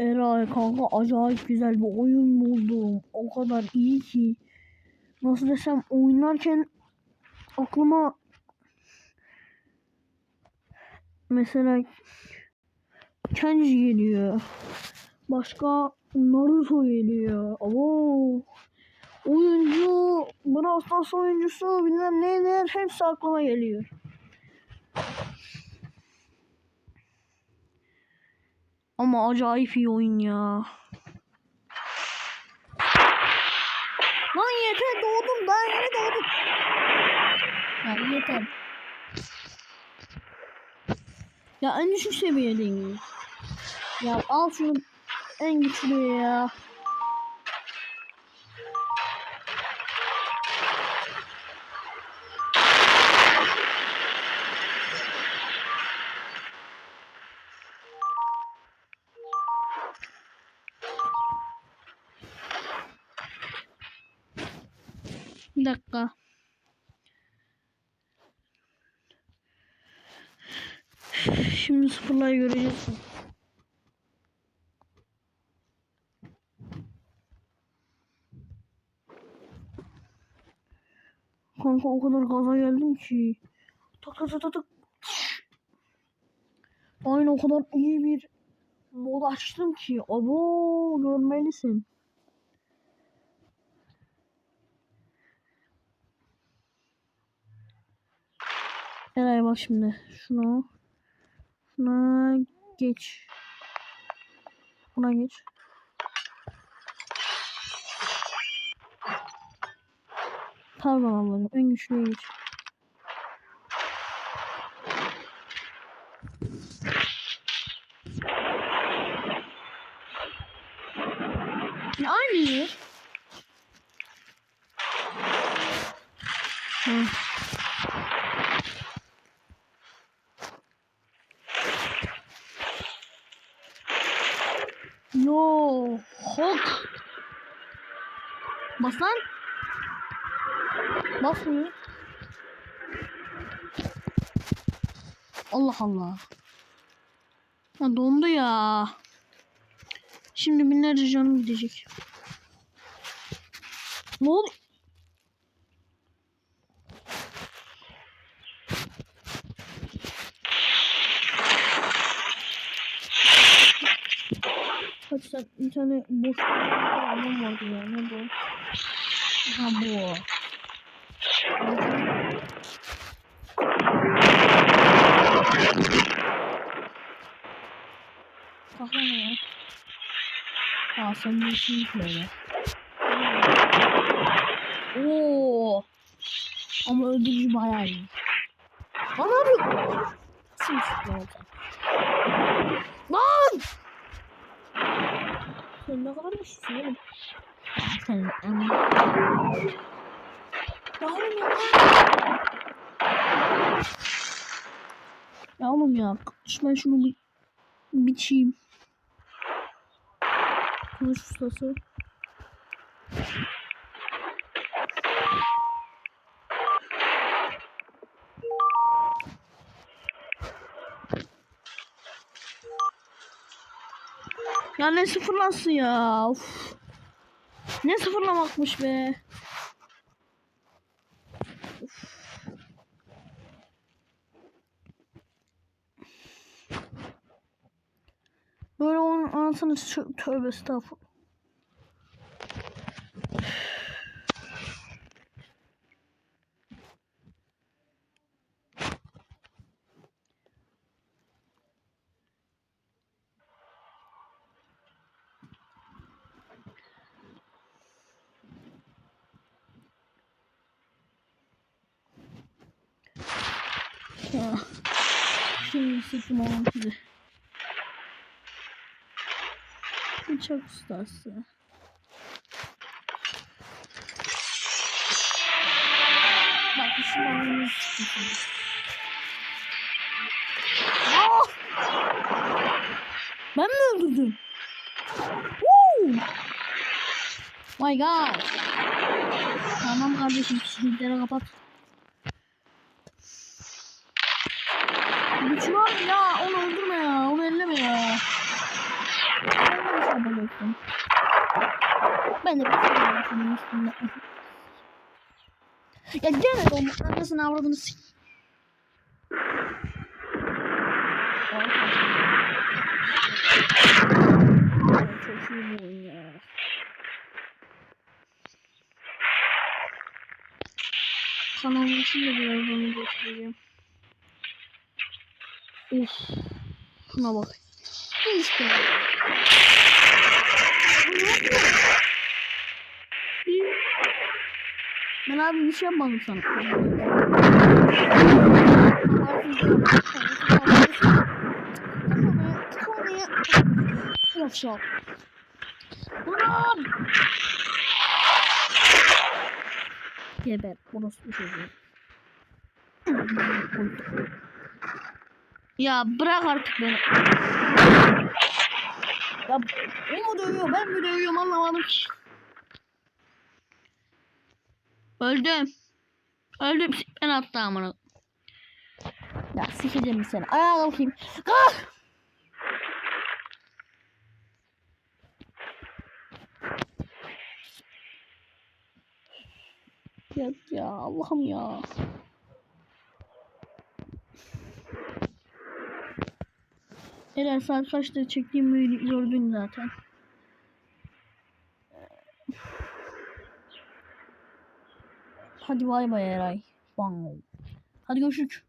Eray kanka acayip güzel bir oyun buldum. O kadar iyi ki. Nasıl desem oynarken aklıma mesela Kenji geliyor. Başka Naruto geliyor. Abo. Oyuncu, Brawl Stars oyuncusu bilmem neler hepsi aklıma geliyor. Ama acayip iyi oyun ya. Lan yeter doğdum daha yeni doğdum. Ya yeter. Ya en düşük seviyedeyim. Ya al şunu en güçlü ya. Bir dakika. Şimdi sıfırlayı göreceğiz. Kanka o kadar gaza geldim ki. Tak tak tak tak. Aynı o kadar iyi bir mod açtım ki. Abo görmelisin. Eray bak şimdi. Şunu. Şuna geç. Buna geç. Pardon ablacığım. En güçlüye geç. Aynı. Hı. Hulk. Bas lan. Basmıyor. Allah Allah. Ha dondu ya. Şimdi binlerce canım gidecek. Ne oldu? Kaç saat bir tane boş adam vardı ya. Ne bu? Ha bu. Ne ya? Aa sen bir şey böyle. Oo. Ama öldürücü bayağı iyi. Lan abi. Simsik olacak. Lan! Sen ne kadar güçlüsün oğlum. Sen ama. Ya oğlum ya. Şu ben şunu bir biçeyim. Kılıç ustası. Ya ne sıfırlansın ya. Of. Ne sıfırlamakmış be. Of. Böyle onun anasını tö- tövbe estağfurullah. Ya. Şimdi sıfır olmak üzere. Bıçak ustası. Bak çıkıyor. Ah! Ben mi öldürdüm? Woo! My God. Tamam kardeşim çizgileri kapat. Güç var ya onu öldürme ya onu elleme ya. Ben de bir şey şunun üstünde. Ya gene de onun anasını avradını s- Ay, Çok iyi bu oyun ya. Kanalın içinde biraz onu göstereceğim. Of. Şuna bak. İşte. Ne? İyi. Ben abi bir şey yapmadım sana. Yavşak. Ulan! Geber. Burası bir çocuğu. Ya bırak artık beni. Ya o mu dövüyor ben mi dövüyorum anlamadım ki. Öldüm. Öldüm. Ben attı amına. Ya sikeceğim seni. Ayağa kalkayım. Kalk. Ya, ya Allah'ım ya. Eren saat kaçta çektiğimi gördün zaten. Hadi bay bay Eray. Bang. Hadi görüşürüz.